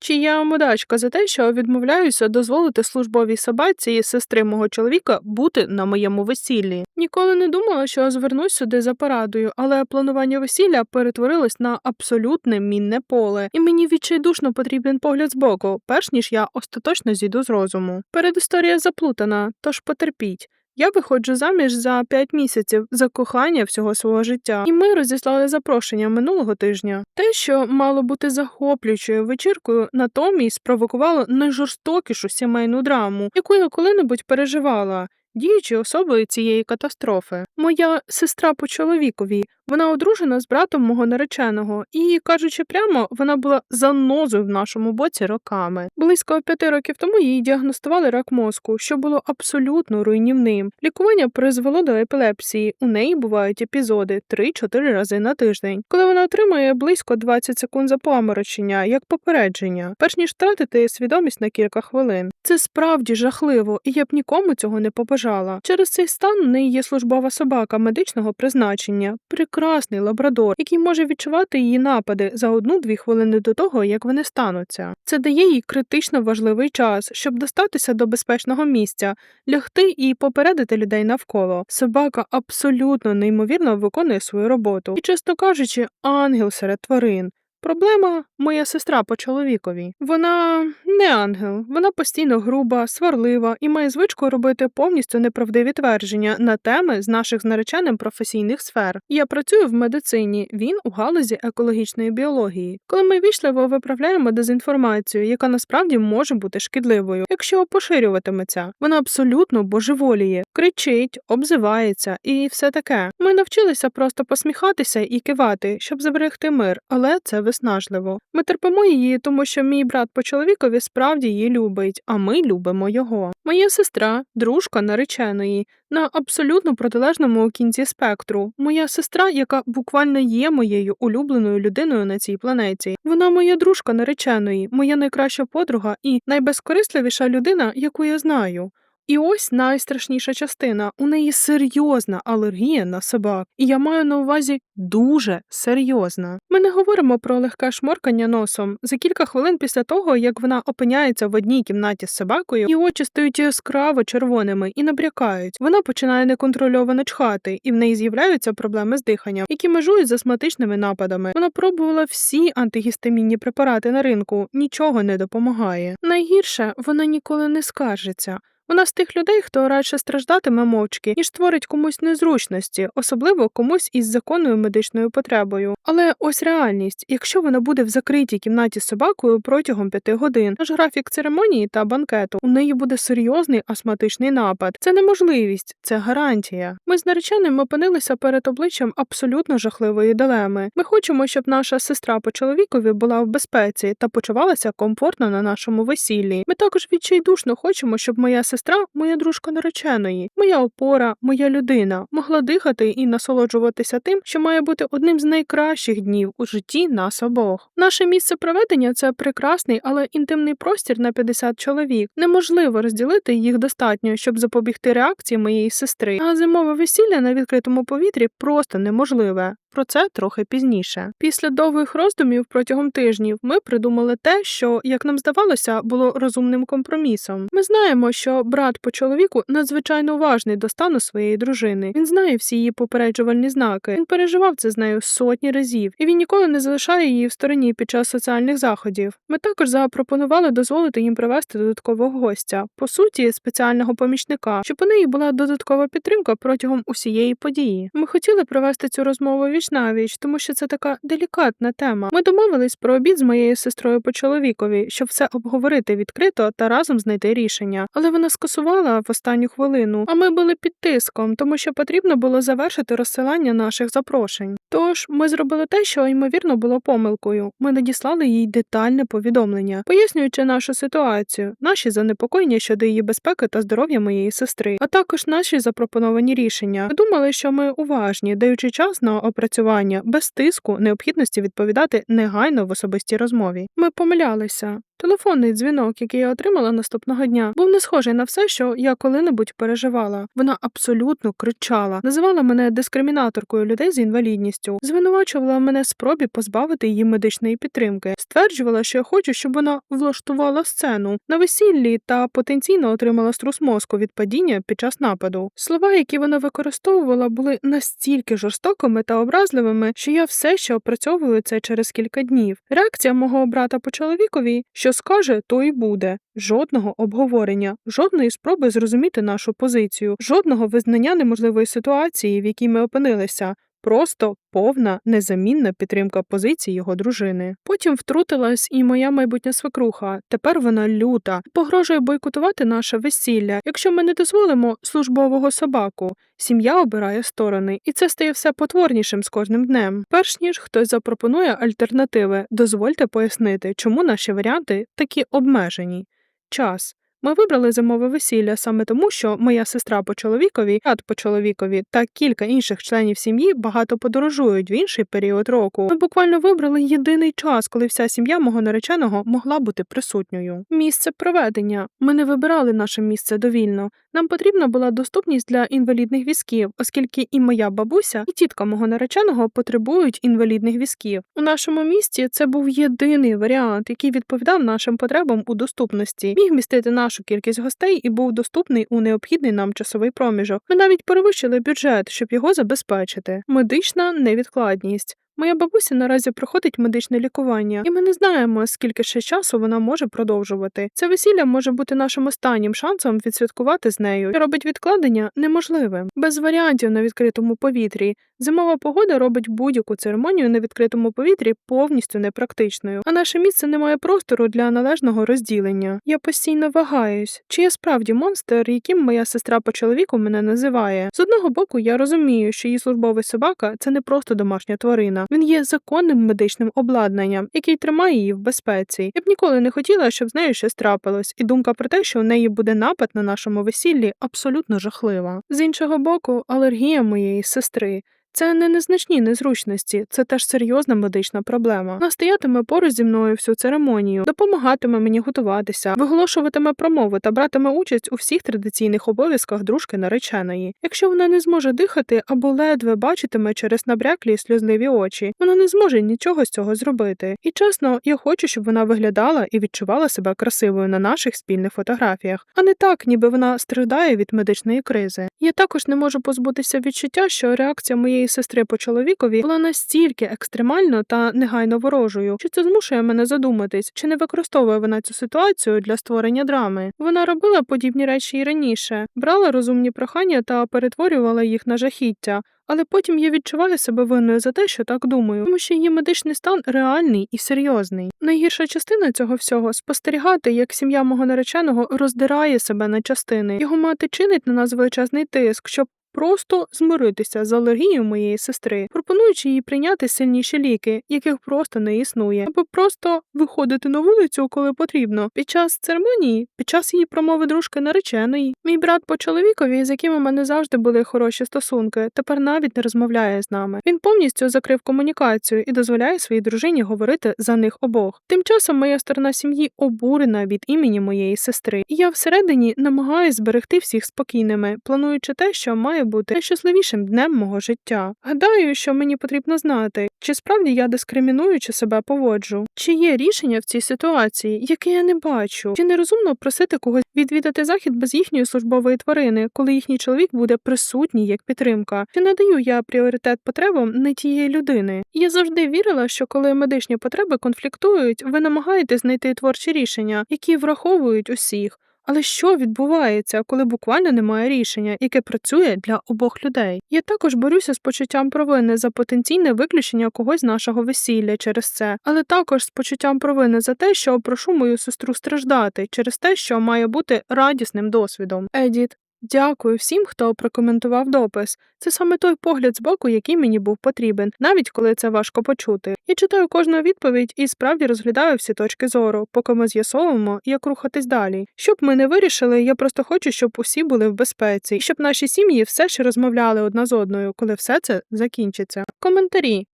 Чи я мудачка за те, що відмовляюся дозволити службовій собаці і сестри мого чоловіка бути на моєму весіллі? Ніколи не думала, що звернусь сюди за порадою, але планування весілля перетворилось на абсолютне мінне поле, і мені відчайдушно потрібен погляд збоку, перш ніж я остаточно зійду з розуму. Передісторія заплутана, тож потерпіть. Я виходжу заміж за п'ять місяців за кохання всього свого життя, і ми розіслали запрошення минулого тижня. Те, що мало бути захоплюючою вечіркою, натомість спровокувало найжорстокішу сімейну драму, яку я коли-небудь переживала. Діючи особою цієї катастрофи, моя сестра по чоловікові, вона одружена з братом мого нареченого, і, кажучи прямо, вона була занозою в нашому боці роками. Близько п'яти років тому їй діагностували рак мозку, що було абсолютно руйнівним. Лікування призвело до епілепсії. У неї бувають епізоди 3-4 рази на тиждень, коли вона отримує близько 20 секунд запоморочення, як попередження, перш ніж втратити свідомість на кілька хвилин. Це справді жахливо, і я б нікому цього не побажала. Через цей стан у неї є службова собака медичного призначення, прекрасний лабрадор, який може відчувати її напади за одну-дві хвилини до того, як вони стануться. Це дає їй критично важливий час, щоб достатися до безпечного місця, лягти і попередити людей навколо. Собака абсолютно неймовірно виконує свою роботу і, чесно кажучи, ангел серед тварин. Проблема моя сестра по чоловікові. Вона не ангел, вона постійно груба, сварлива і має звичку робити повністю неправдиві твердження на теми з наших з нареченим професійних сфер. Я працюю в медицині, він у галузі екологічної біології. Коли ми вічливо виправляємо дезінформацію, яка насправді може бути шкідливою, якщо поширюватиметься, вона абсолютно божеволіє, кричить, обзивається і все таке. Ми навчилися просто посміхатися і кивати, щоб зберегти мир, але це виснажливо. Ми терпимо її, тому що мій брат по чоловікові справді її любить, а ми любимо його. Моя сестра, дружка нареченої, на абсолютно протилежному кінці спектру. Моя сестра, яка буквально є моєю улюбленою людиною на цій планеті. Вона моя дружка нареченої, моя найкраща подруга і найбезкорисливіша людина, яку я знаю. І ось найстрашніша частина. У неї серйозна алергія на собак, і я маю на увазі дуже серйозна. Ми не говоримо про легке шморкання носом. За кілька хвилин після того, як вона опиняється в одній кімнаті з собакою, її очі стають яскраво червоними і набрякають. Вона починає неконтрольовано чхати, і в неї з'являються проблеми з диханням, які межують з астматичними нападами. Вона пробувала всі антигістамінні препарати на ринку, нічого не допомагає. Найгірше вона ніколи не скаржиться. Вона з тих людей, хто радше страждатиме мовчки, ніж створить комусь незручності, особливо комусь із законною медичною потребою. Але ось реальність: якщо вона буде в закритій кімнаті з собакою протягом п'яти годин, наш графік церемонії та банкету, у неї буде серйозний астматичний напад. Це неможливість, це гарантія. Ми з нареченим опинилися перед обличчям абсолютно жахливої дилеми. Ми хочемо, щоб наша сестра по чоловікові була в безпеці та почувалася комфортно на нашому весіллі. Ми також відчайдушно хочемо, щоб моя сестра сестра моя дружка нареченої, моя опора, моя людина, могла дихати і насолоджуватися тим, що має бути одним з найкращих днів у житті нас обох. Наше місце проведення це прекрасний, але інтимний простір на 50 чоловік. Неможливо розділити їх достатньо, щоб запобігти реакції моєї сестри. А зимове весілля на відкритому повітрі просто неможливе. Про це трохи пізніше. Після довгих роздумів протягом тижнів ми придумали те, що, як нам здавалося, було розумним компромісом. Ми знаємо, що брат по чоловіку надзвичайно уважний до стану своєї дружини. Він знає всі її попереджувальні знаки. Він переживав це з нею сотні разів, і він ніколи не залишає її в стороні під час соціальних заходів. Ми також запропонували дозволити їм привезти додаткового гостя, по суті, спеціального помічника, щоб у неї була додаткова підтримка протягом усієї події. Ми хотіли провести цю розмову віч навіч, тому що це така делікатна тема. Ми домовились про обід з моєю сестрою по чоловікові, щоб все обговорити відкрито та разом знайти рішення. Але вона скасувала в останню хвилину, а ми були під тиском, тому що потрібно було завершити розсилання наших запрошень. Тож ми зробили те, що ймовірно було помилкою. Ми надіслали їй детальне повідомлення, пояснюючи нашу ситуацію, наші занепокоєння щодо її безпеки та здоров'я моєї сестри, а також наші запропоновані рішення. Ми думали, що ми уважні, даючи час на опрацювання напрацювання, без тиску, необхідності відповідати негайно в особистій розмові. Ми помилялися. Телефонний дзвінок, який я отримала наступного дня, був не схожий на все, що я коли-небудь переживала. Вона абсолютно кричала, називала мене дискримінаторкою людей з інвалідністю, звинувачувала мене спробі позбавити її медичної підтримки, стверджувала, що я хочу, щоб вона влаштувала сцену на весіллі та потенційно отримала струс мозку від падіння під час нападу. Слова, які вона використовувала, були настільки жорстокими та образливими, що я все ще опрацьовую це через кілька днів. Реакція мого брата по чоловікові, що скаже, то і буде. Жодного обговорення, жодної спроби зрозуміти нашу позицію, жодного визнання неможливої ситуації, в якій ми опинилися. Просто повна незамінна підтримка позиції його дружини. Потім втрутилась і моя майбутня свекруха. Тепер вона люта, погрожує бойкотувати наше весілля, якщо ми не дозволимо службового собаку. Сім'я обирає сторони, і це стає все потворнішим з кожним днем. Перш ніж хтось запропонує альтернативи, дозвольте пояснити, чому наші варіанти такі обмежені. Час. Ми вибрали зимове весілля саме тому, що моя сестра по чоловікові, брат по чоловікові та кілька інших членів сім'ї багато подорожують в інший період року. Ми буквально вибрали єдиний час, коли вся сім'я мого нареченого могла бути присутньою. Місце проведення. Ми не вибирали наше місце довільно. Нам потрібна була доступність для інвалідних візків, оскільки і моя бабуся, і тітка мого нареченого потребують інвалідних візків. У нашому місті це був єдиний варіант, який відповідав нашим потребам у доступності, міг містити нашу кількість гостей і був доступний у необхідний нам часовий проміжок. Ми навіть перевищили бюджет, щоб його забезпечити. Медична невідкладність. Моя бабуся наразі проходить медичне лікування, і ми не знаємо, скільки ще часу вона може продовжувати. Це весілля може бути нашим останнім шансом відсвяткувати з нею, що робить відкладення неможливим, без варіантів на відкритому повітрі. Зимова погода робить будь-яку церемонію на відкритому повітрі повністю непрактичною, а наше місце не має простору для належного розділення. Я постійно вагаюсь, чи я справді монстр, яким моя сестра по чоловіку мене називає. З одного боку, я розумію, що її службовий собака це не просто домашня тварина. Він є законним медичним обладнанням, який тримає її в безпеці. Я б ніколи не хотіла, щоб з нею щось трапилось, і думка про те, що у неї буде напад на нашому весіллі, абсолютно жахлива. З іншого боку, алергія моєї сестри. Це не незначні незручності, це теж серйозна медична проблема. Вона стоятиме поруч зі мною всю церемонію, допомагатиме мені готуватися, виголошуватиме промови та братиме участь у всіх традиційних обов'язках дружки нареченої. Якщо вона не зможе дихати або ледве бачитиме через набряклі сльозливі очі, вона не зможе нічого з цього зробити. І чесно, я хочу, щоб вона виглядала і відчувала себе красивою на наших спільних фотографіях, а не так, ніби вона страждає від медичної кризи. Я також не можу позбутися відчуття, що реакція моєї сестри по чоловікові була настільки екстремально та негайно ворожою, що це змушує мене задуматись, чи не використовує вона цю ситуацію для створення драми. Вона робила подібні речі і раніше, брала розумні прохання та перетворювала їх на жахіття. Але потім я відчуваю себе винною за те, що так думаю, тому що її медичний стан реальний і серйозний. Найгірша частина цього всього спостерігати, як сім'я мого нареченого роздирає себе на частини. Його мати чинить на нас величезний тиск, щоб просто змиритися з алергією моєї сестри, пропонуючи їй прийняти сильніші ліки, яких просто не існує, або просто виходити на вулицю, коли потрібно. Під час церемонії, під час її промови дружки нареченої, мій брат по чоловікові, з яким у мене завжди були хороші стосунки, тепер навіть не розмовляє з нами. Він повністю закрив комунікацію і дозволяє своїй дружині говорити за них обох. Тим часом моя сторона сім'ї обурена від імені моєї сестри, і я всередині намагаюся зберегти всіх спокійними, плануючи те, що має бути найщасливішим днем мого життя. Гадаю, що мені потрібно знати, чи справді я дискримінуючи себе поводжу, чи є рішення в цій ситуації, яке я не бачу, чи нерозумно просити когось відвідати захід без їхньої службової тварини, коли їхній чоловік буде присутній як підтримка, чи надаю я пріоритет потребам не тієї людини. Я завжди вірила, що коли медичні потреби конфліктують, ви намагаєтесь знайти творчі рішення, які враховують усіх. Але що відбувається, коли буквально немає рішення, яке працює для обох людей? Я також борюся з почуттям провини за потенційне виключення когось з нашого весілля через це, але також з почуттям провини за те, що прошу мою сестру страждати через те, що має бути радісним досвідом. Едіт, Дякую всім, хто прокоментував допис. Це саме той погляд з боку, який мені був потрібен, навіть коли це важко почути. Я читаю кожну відповідь і справді розглядаю всі точки зору, поки ми з'ясовуємо, як рухатись далі. Щоб ми не вирішили, я просто хочу, щоб усі були в безпеці, і щоб наші сім'ї все ще розмовляли одна з одною, коли все це закінчиться. Коментарі.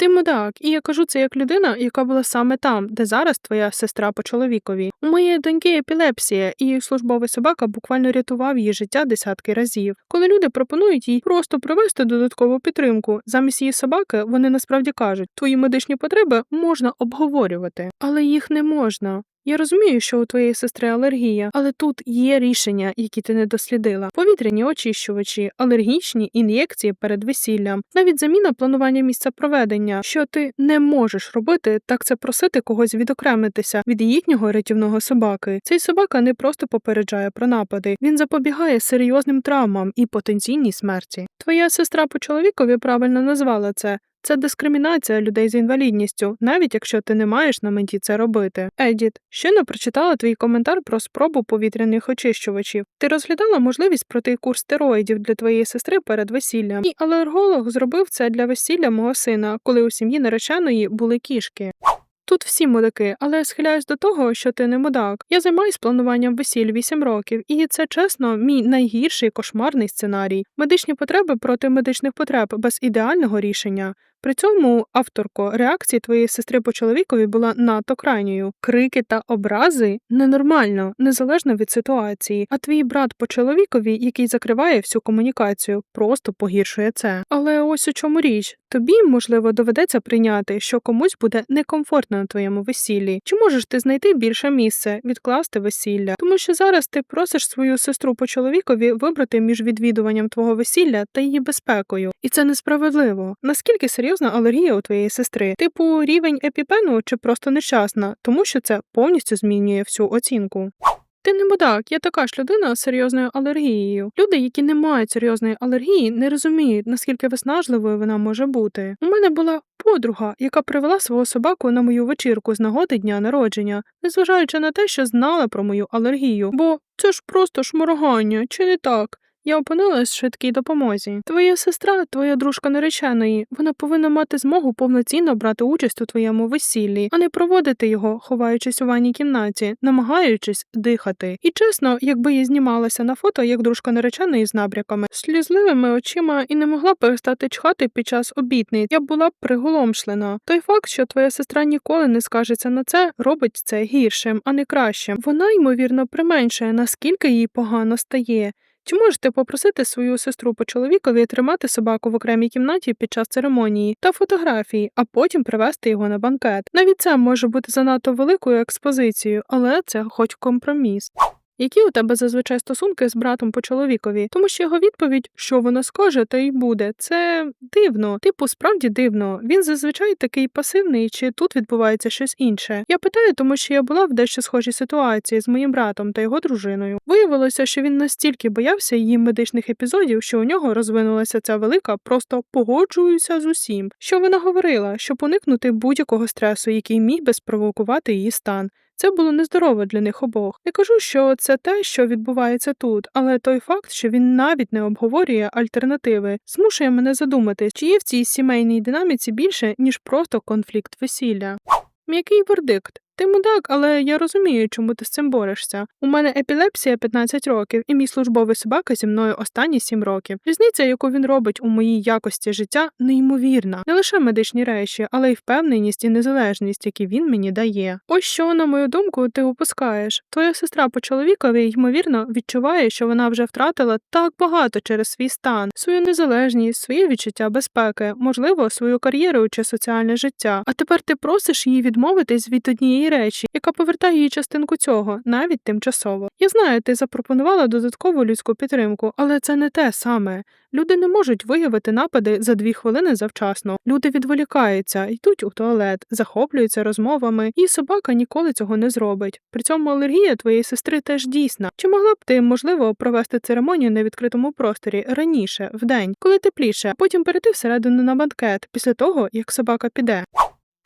Ти мудак, і я кажу це як людина, яка була саме там, де зараз твоя сестра по чоловікові. У моєї доньки епілепсія, і службовий собака буквально рятував її життя десятки разів. Коли люди пропонують їй просто провести додаткову підтримку, замість її собаки вони насправді кажуть, твої медичні потреби можна обговорювати, але їх не можна. Я розумію, що у твоєї сестри алергія, але тут є рішення, які ти не дослідила: повітряні очищувачі, алергічні ін'єкції перед весіллям, навіть заміна планування місця проведення. Що ти не можеш робити, так це просити когось відокремитися від їхнього рятівного собаки. Цей собака не просто попереджає про напади, він запобігає серйозним травмам і потенційній смерті. Твоя сестра по чоловікові правильно назвала це. Це дискримінація людей з інвалідністю, навіть якщо ти не маєш на меті це робити. Едіт, щойно прочитала твій коментар про спробу повітряних очищувачів. Ти розглядала можливість пройти курс стероїдів для твоєї сестри перед весіллям. І алерголог зробив це для весілля мого сина, коли у сім'ї нареченої були кішки. Тут всі мудаки, але я схиляюсь до того, що ти не мудак. Я займаюсь плануванням весіль 8 років, і це чесно, мій найгірший кошмарний сценарій. Медичні потреби проти медичних потреб без ідеального рішення. При цьому, авторко, реакція твоєї сестри по чоловікові була надто крайньою. Крики та образи ненормально, незалежно від ситуації. А твій брат по чоловікові, який закриває всю комунікацію, просто погіршує це. Але ось у чому річ. Тобі, можливо, доведеться прийняти, що комусь буде некомфортно на твоєму весіллі. Чи можеш ти знайти більше місце, відкласти весілля? Тому що зараз ти просиш свою сестру по чоловікові вибрати між відвідуванням твого весілля та її безпекою. І це несправедливо. Наскільки серйозна алергія у твоєї сестри? Типу рівень епіпену чи просто нещасна, тому що це повністю змінює всю оцінку. Ти не мудак, я така ж людина з серйозною алергією. Люди, які не мають серйозної алергії, не розуміють, наскільки виснажливою вона може бути. У мене була подруга, яка привела свого собаку на мою вечірку з нагоди дня народження, незважаючи на те, що знала про мою алергію, бо це ж просто шморгання, чи не так? Я опинилась в швидкій допомозі. Твоя сестра, твоя дружка нареченої, вона повинна мати змогу повноцінно брати участь у твоєму весіллі, а не проводити його, ховаючись у ванній кімнаті, намагаючись дихати. І чесно, якби я знімалася на фото як дружка нареченої з набряками, слізливими очима і не могла перестати чхати під час обітниць, я була б приголомшлена. Той факт, що твоя сестра ніколи не скажеться на це, робить це гіршим, а не кращим. Вона ймовірно применшує, наскільки їй погано стає. Чи можете попросити свою сестру по чоловікові тримати собаку в окремій кімнаті під час церемонії та фотографії, а потім привезти його на банкет? Навіть це може бути занадто великою експозицією, але це хоч компроміс. Які у тебе зазвичай стосунки з братом по чоловікові? Тому що його відповідь, що вона скаже, то й буде. Це дивно. Типу, справді дивно. Він зазвичай такий пасивний, чи тут відбувається щось інше. Я питаю, тому що я була в дещо схожій ситуації з моїм братом та його дружиною. Виявилося, що він настільки боявся її медичних епізодів, що у нього розвинулася ця велика, просто погоджуюся з усім. Що вона говорила, щоб уникнути будь-якого стресу, який міг би спровокувати її стан. Це було нездорово для них обох. Не кажу, що це те, що відбувається тут, але той факт, що він навіть не обговорює альтернативи, змушує мене задумати, чи є в цій сімейній динаміці більше, ніж просто конфлікт весілля. М'який вердикт. Ти мудак, але я розумію, чому ти з цим борешся. У мене епілепсія 15 років, і мій службовий собака зі мною останні 7 років. Різниця, яку він робить у моїй якості життя, неймовірна. Не лише медичні речі, але й впевненість і незалежність, які він мені дає. Ось що, на мою думку, ти упускаєш. Твоя сестра по чоловікові, ймовірно, відчуває, що вона вже втратила так багато через свій стан, свою незалежність, своє відчуття безпеки, можливо, свою кар'єру чи соціальне життя. А тепер ти просиш її відмовитись від однієї речі, яка повертає їй частинку цього, навіть тимчасово. Я знаю, ти запропонувала додаткову людську підтримку, але це не те саме. Люди не можуть виявити напади за дві хвилини завчасно. Люди відволікаються, йдуть у туалет, захоплюються розмовами, і собака ніколи цього не зробить. При цьому алергія твоєї сестри теж дійсна. Чи могла б ти, можливо, провести церемонію на відкритому просторі раніше, вдень, коли тепліше, потім перейти всередину на банкет після того, як собака піде?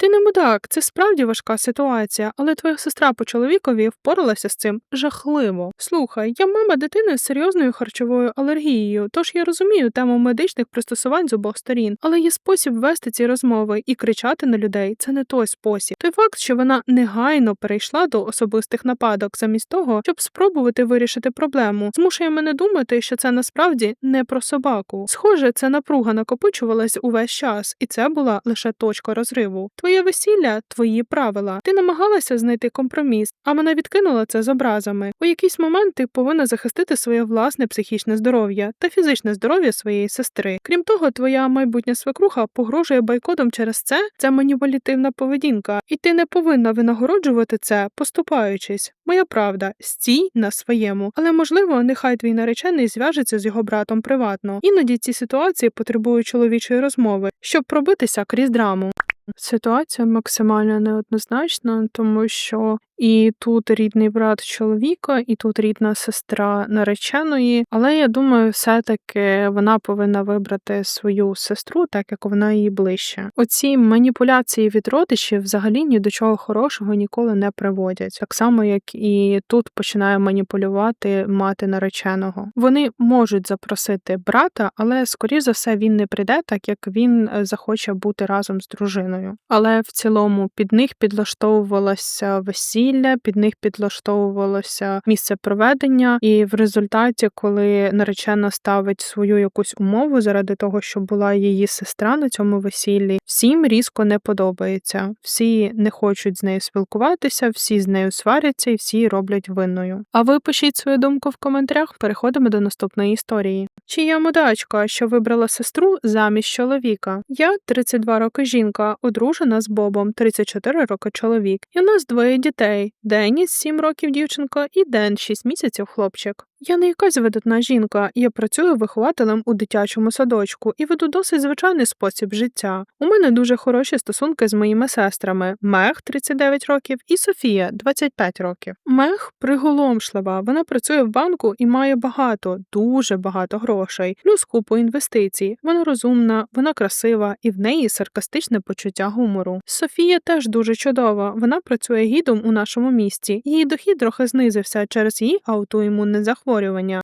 Ти не мудак, це справді важка ситуація, але твоя сестра по чоловікові впоралася з цим жахливо. Слухай, я мама дитини з серйозною харчовою алергією, тож я розумію тему медичних пристосувань з обох сторін, але є спосіб вести ці розмови і кричати на людей це не той спосіб. Той факт, що вона негайно перейшла до особистих нападок, замість того, щоб спробувати вирішити проблему, змушує мене думати, що це насправді не про собаку. Схоже, ця напруга накопичувалась увесь час, і це була лише точка розриву. Твоє весілля, твої правила. Ти намагалася знайти компроміс, а мене відкинула це з образами. У якийсь момент ти повинна захистити своє власне психічне здоров'я та фізичне здоров'я своєї сестри. Крім того, твоя майбутня свекруха погрожує бойкотом через це. Це маніпулятивна поведінка, і ти не повинна винагороджувати це, поступаючись. Моя правда, стій на своєму, але можливо, нехай твій наречений зв'яжеться з його братом приватно. Іноді ці ситуації потребують чоловічої розмови, щоб пробитися крізь драму. Ситуація максимально неоднозначна, тому що і тут рідний брат чоловіка, і тут рідна сестра нареченої. Але я думаю, все-таки вона повинна вибрати свою сестру, так як вона їй ближче. Оці маніпуляції від родичів взагалі ні до чого хорошого ніколи не приводять, так само як і тут починає маніпулювати мати нареченого. Вони можуть запросити брата, але скоріш за все він не прийде, так як він е, захоче бути разом з дружиною. Але в цілому під них підлаштовувалося весілля, під них підлаштовувалося місце проведення, і в результаті, коли наречена ставить свою якусь умову заради того, щоб була її сестра на цьому весіллі, всім різко не подобається. Всі не хочуть з нею спілкуватися, всі з нею сваряться і всі роблять винною. А ви пишіть свою думку в коментарях. Переходимо до наступної історії. Чи я мудачка, що вибрала сестру замість чоловіка? Я 32 роки жінка, одружена з Бобом, 34 роки чоловік. І у нас двоє дітей: Деніс 7 років дівчинка і Ден 6 місяців хлопчик. Я не якась видатна жінка, я працюю вихователем у дитячому садочку і веду досить звичайний спосіб життя. У мене дуже хороші стосунки з моїми сестрами Мех 39 років і Софія 25 років. Мех приголомшлива. Вона працює в банку і має багато, дуже багато грошей, плюс купу інвестицій. Вона розумна, вона красива і в неї саркастичне почуття гумору. Софія теж дуже чудова. Вона працює гідом у нашому місті. Її дохід трохи знизився через її аутоімунне захворювання,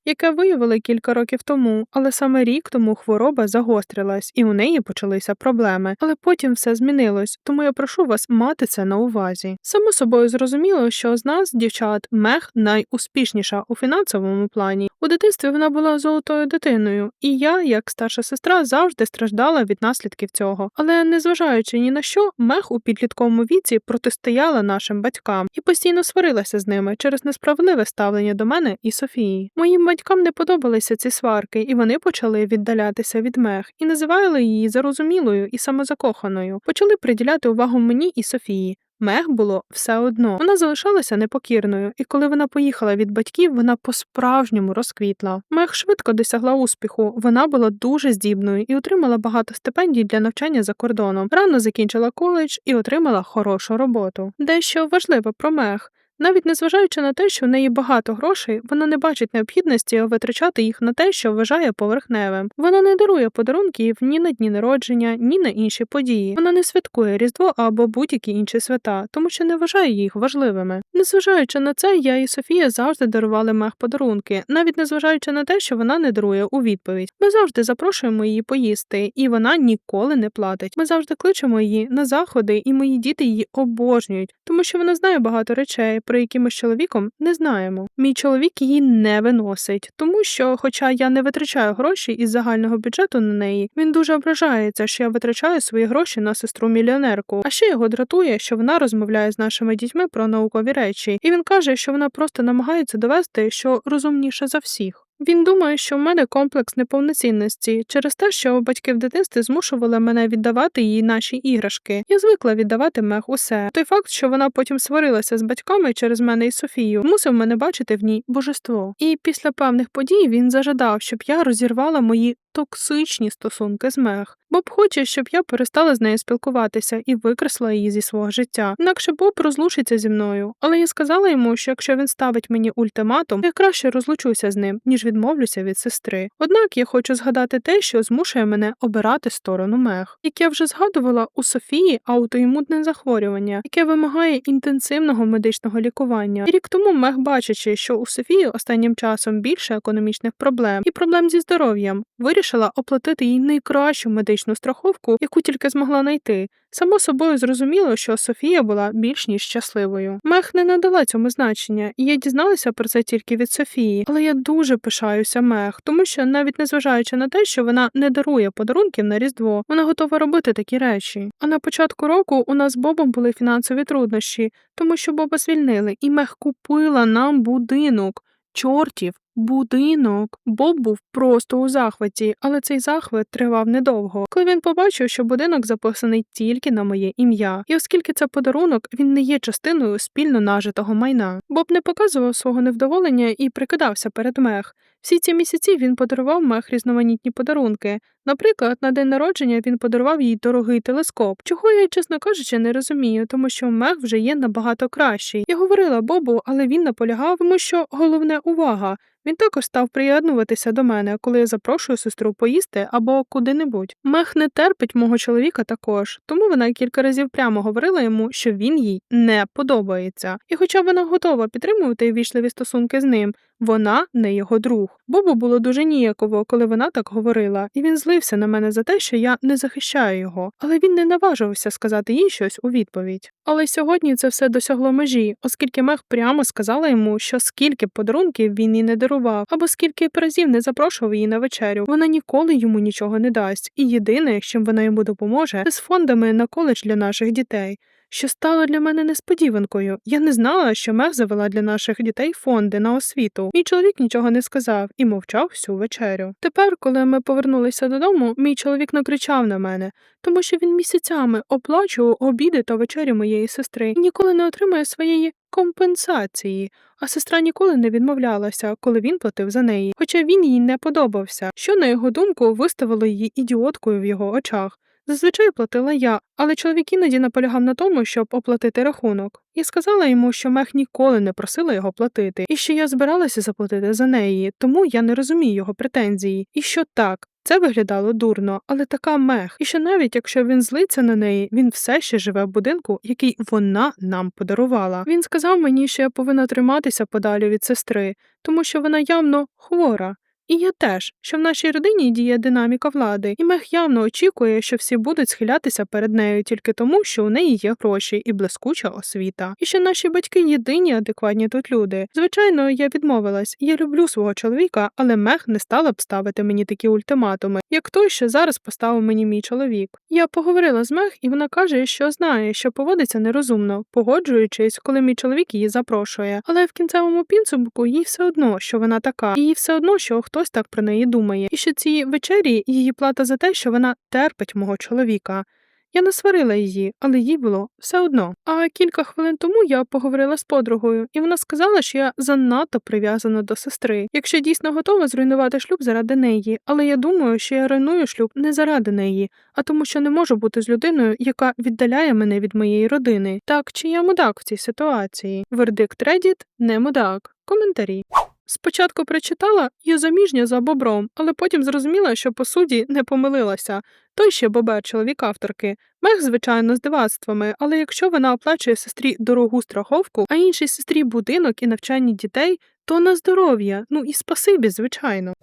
яке виявили кілька років тому, але саме рік тому хвороба загострилась, і у неї почалися проблеми. Але потім все змінилось, тому я прошу вас мати це на увазі. Само собою зрозуміло, що з нас, дівчат, мех найуспішніша у фінансовому плані. У дитинстві вона була золотою дитиною, і я, як старша сестра, завжди страждала від наслідків цього. Але незважаючи ні на що, мех у підлітковому віці протистояла нашим батькам і постійно сварилася з ними через несправедливе ставлення до мене і Софії. Моїм батькам не подобалися ці сварки, і вони почали віддалятися від мех і називали її зарозумілою і самозакоханою. Почали приділяти увагу мені і Софії. Мех було все одно. Вона залишалася непокірною, і коли вона поїхала від батьків, вона по-справжньому розквітла. Мег швидко досягла успіху. Вона була дуже здібною і отримала багато стипендій для навчання за кордоном. Рано закінчила коледж і отримала хорошу роботу. Дещо важливе про мех. Навіть незважаючи на те, що в неї багато грошей, вона не бачить необхідності витрачати їх на те, що вважає поверхневим. Вона не дарує подарунків ні на дні народження, ні на інші події. Вона не святкує Різдво або будь-які інші свята, тому що не вважає їх важливими. Незважаючи на це, я і Софія завжди дарували мех подарунки, навіть незважаючи на те, що вона не дарує у відповідь. Ми завжди запрошуємо її поїсти, і вона ніколи не платить. Ми завжди кличемо її на заходи, і мої діти її обожнюють, тому що вона знає багато речей про з чоловіком не знаємо. Мій чоловік її не виносить, тому що, хоча я не витрачаю гроші із загального бюджету на неї, він дуже ображається, що я витрачаю свої гроші на сестру мільйонерку. А ще його дратує, що вона розмовляє з нашими дітьми про наукові речі, і він каже, що вона просто намагається довести, що розумніша за всіх. Він думає, що в мене комплекс неповноцінності через те, що батьки в дитинстві змушували мене віддавати їй наші іграшки. Я звикла віддавати мех усе. Той факт, що вона потім сварилася з батьками через мене і Софію, мусив мене бачити в ній божество. І після певних подій він зажадав, щоб я розірвала мої токсичні стосунки з Мег. Боб хоче, щоб я перестала з нею спілкуватися і викреслила її зі свого життя. Інакше Боб розлучиться зі мною. Але я сказала йому, що якщо він ставить мені ультиматум, я краще розлучуся з ним, ніж відмовлюся від сестри. Однак я хочу згадати те, що змушує мене обирати сторону Мег. Як я вже згадувала, у Софії аутоімунне захворювання, яке вимагає інтенсивного медичного лікування. І рік тому Мег, бачачи, що у Софії останнім часом більше економічних проблем і проблем зі здоров'ям, вирішила оплатити їй найкращу медичну страховку, яку тільки змогла знайти. Само собою зрозуміло, що Софія була більш ніж щасливою. Мех не надала цьому значення, і я дізналася про це тільки від Софії, але я дуже пишаюся Мех, тому що навіть незважаючи на те, що вона не дарує подарунків на Різдво, вона готова робити такі речі. А на початку року у нас з Бобом були фінансові труднощі, тому що Боба звільнили, і Мех купила нам будинок. Чортів будинок. Боб був просто у захваті, але цей захват тривав недовго, коли він побачив, що будинок записаний тільки на моє ім'я, і оскільки це подарунок, він не є частиною спільно нажитого майна. Боб не показував свого невдоволення і прикидався перед мех. Всі ці місяці він подарував мех різноманітні подарунки. Наприклад, на день народження він подарував їй дорогий телескоп, чого я, чесно кажучи, не розумію, тому що мех вже є набагато кращий. Я говорила Бобу, але він наполягав, тому що головне увага. Він також став приєднуватися до мене, коли я запрошую сестру поїсти або куди-небудь. Мех не терпить мого чоловіка також, тому вона кілька разів прямо говорила йому, що він їй не подобається. І хоча вона готова підтримувати ввічливі стосунки з ним, вона не його друг. Бобу було дуже ніяково, коли вона так говорила, і він злився на мене за те, що я не захищаю його, але він не наважився сказати їй щось у відповідь. Але сьогодні це все досягло межі, оскільки Мех прямо сказала йому, що скільки подарунків він їй не дарував, або скільки разів не запрошував її на вечерю, вона ніколи йому нічого не дасть. І єдине, чим вона йому допоможе, це з фондами на коледж для наших дітей. Що стало для мене несподіванкою. Я не знала, що Мех завела для наших дітей фонди на освіту. Мій чоловік нічого не сказав і мовчав всю вечерю. Тепер, коли ми повернулися додому, мій чоловік накричав на мене, тому що він місяцями оплачував обіди та вечері моєї сестри і ніколи не отримує своєї компенсації. А сестра ніколи не відмовлялася, коли він платив за неї, хоча він їй не подобався, що, на його думку, виставило її ідіоткою в його очах. Зазвичай платила я, але чоловік іноді наполягав на тому, щоб оплатити рахунок. Я сказала йому, що мех ніколи не просила його платити, і що я збиралася заплатити за неї, тому я не розумію його претензії. І що так, це виглядало дурно, але така мех, і що навіть якщо він злиться на неї, він все ще живе в будинку, який вона нам подарувала. Він сказав мені, що я повинна триматися подалі від сестри, тому що вона явно хвора. І я теж, що в нашій родині діє динаміка влади, і мех явно очікує, що всі будуть схилятися перед нею тільки тому, що у неї є гроші і блискуча освіта, і що наші батьки єдині адекватні тут люди. Звичайно, я відмовилась, я люблю свого чоловіка, але мех не стала б ставити мені такі ультиматуми, як той, що зараз поставив мені мій чоловік. Я поговорила з мех, і вона каже, що знає, що поводиться нерозумно, погоджуючись, коли мій чоловік її запрошує. Але в кінцевому підсумку їй все одно, що вона така, і їй все одно, що хто хтось так про неї думає, і що ці вечері її плата за те, що вона терпить мого чоловіка. Я не сварила її, але їй було все одно. А кілька хвилин тому я поговорила з подругою, і вона сказала, що я занадто прив'язана до сестри, якщо дійсно готова зруйнувати шлюб заради неї. Але я думаю, що я руйную шлюб не заради неї, а тому, що не можу бути з людиною, яка віддаляє мене від моєї родини. Так чи я мудак в цій ситуації? Вердикт Reddit – не мудак. Коментарі. Спочатку прочитала я заміжня за бобром, але потім зрозуміла, що по суді не помилилася. Той ще бобер, чоловік авторки. Мех, звичайно, з дивацтвами, але якщо вона оплачує сестрі дорогу страховку, а іншій сестрі будинок і навчання дітей, то на здоров'я, ну і спасибі, звичайно.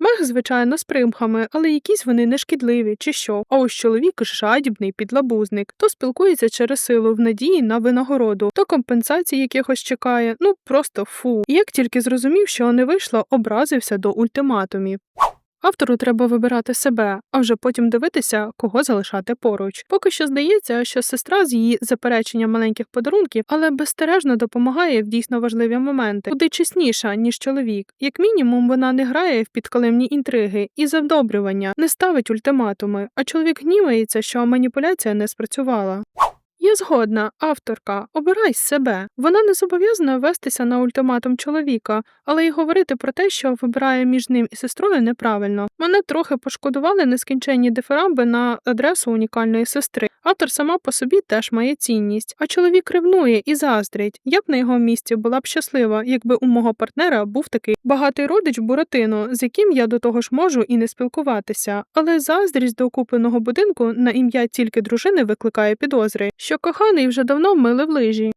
Мех, звичайно, з примхами, але якісь вони нешкідливі чи що. А ось чоловік жадібний підлабузник, то спілкується через силу в надії на винагороду, то компенсації якихось чекає, ну просто фу. І як тільки зрозумів, що не вийшло, образився до ультиматумів. Автору треба вибирати себе, а вже потім дивитися, кого залишати поруч. Поки що здається, що сестра з її запереченням маленьких подарунків, але безстережно допомагає в дійсно важливі моменти, куди чесніша, ніж чоловік. Як мінімум, вона не грає в підколемні інтриги і завдобрювання, не ставить ультиматуми, а чоловік гнівається, що маніпуляція не спрацювала. Я згодна, авторка, обирай себе. Вона не зобов'язана вестися на ультиматум чоловіка, але й говорити про те, що вибирає між ним і сестрою, неправильно. Мене трохи пошкодували нескінченні дифирамби на адресу унікальної сестри. Автор сама по собі теж має цінність, а чоловік ревнує і заздрить. Я б на його місці була б щаслива, якби у мого партнера був такий багатий родич Буратино, з яким я до того ж можу і не спілкуватися. Але заздрість до купленого будинку на ім'я тільки дружини викликає підозри, що коханий вже давно мили в лижі.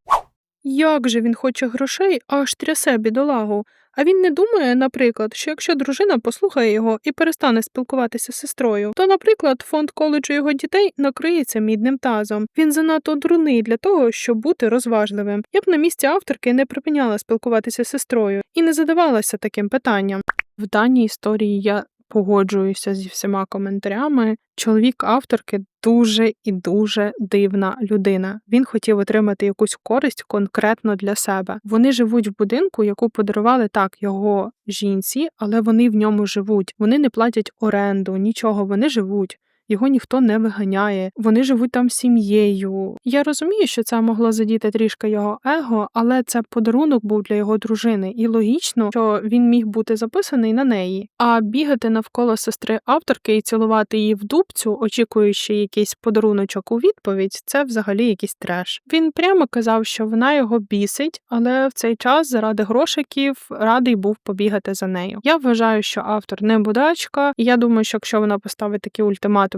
Як же він хоче грошей, аж трясе бідолагу. А він не думає, наприклад, що якщо дружина послухає його і перестане спілкуватися з сестрою, то, наприклад, фонд коледжу його дітей накриється мідним тазом. Він занадто дурний для того, щоб бути розважливим. Я б на місці авторки не припиняла спілкуватися з сестрою і не задавалася таким питанням. В даній історії я погоджуюся зі всіма коментарями. Чоловік авторки дуже і дуже дивна людина. Він хотів отримати якусь користь конкретно для себе. Вони живуть в будинку, яку подарували так його жінці, але вони в ньому живуть. Вони не платять оренду, нічого, вони живуть. Його ніхто не виганяє, вони живуть там сім'єю. Я розумію, що це могло задіти трішки його его, але це подарунок був для його дружини, і логічно, що він міг бути записаний на неї. А бігати навколо сестри авторки і цілувати її в дубцю, очікуючи якийсь подаруночок у відповідь, це взагалі якийсь треш. Він прямо казав, що вона його бісить, але в цей час заради грошиків радий був побігати за нею. Я вважаю, що автор не будачка, і я думаю, що якщо вона поставить такий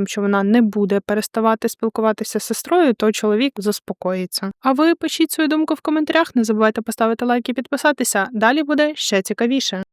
ультиматум, що вона не буде переставати спілкуватися з сестрою, то чоловік заспокоїться. А ви пишіть свою думку в коментарях, не забувайте поставити лайк і підписатися. Далі буде ще цікавіше.